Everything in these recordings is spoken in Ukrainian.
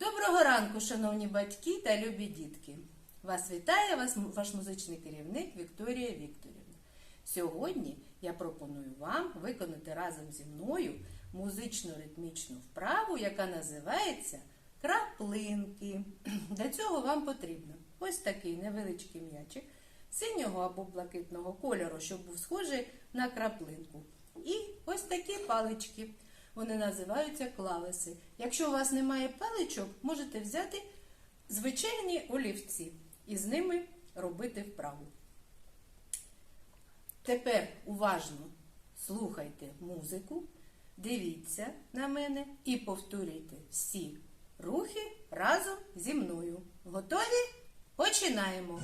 Доброго ранку, шановні батьки та любі дітки! Вас вітає ваш музичний керівник Вікторія Вікторівна. Сьогодні я пропоную вам виконати разом зі мною музично-ритмічну вправу, яка називається краплинки. Для цього вам потрібно ось такий невеличкий м'ячик синього або блакитного кольору, щоб був схожий на краплинку. І ось такі палички. Вони називаються клавеси. Якщо у вас немає паличок, можете взяти звичайні олівці і з ними робити вправу. Тепер уважно слухайте музику, дивіться на мене і повторюйте всі рухи разом зі мною. Готові? Починаємо!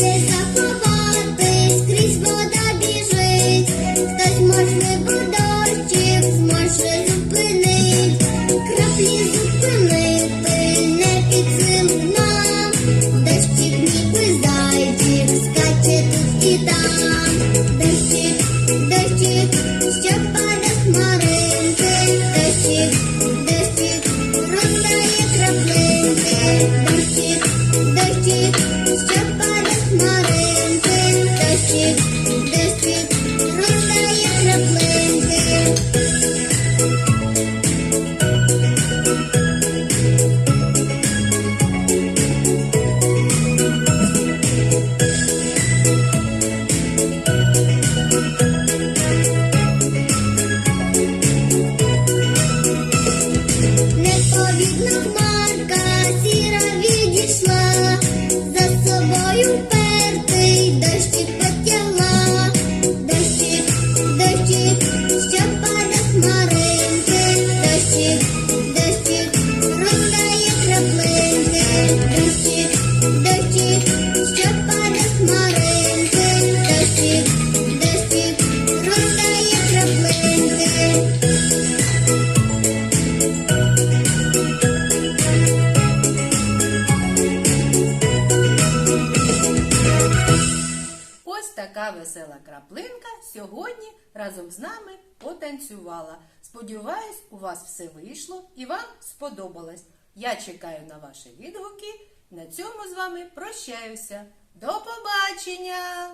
This така весела краплинка сьогодні разом з нами потанцювала. Сподіваюсь, у вас все вийшло і вам сподобалось. Я чекаю на ваші відгуки. На цьому з вами прощаюся. До побачення!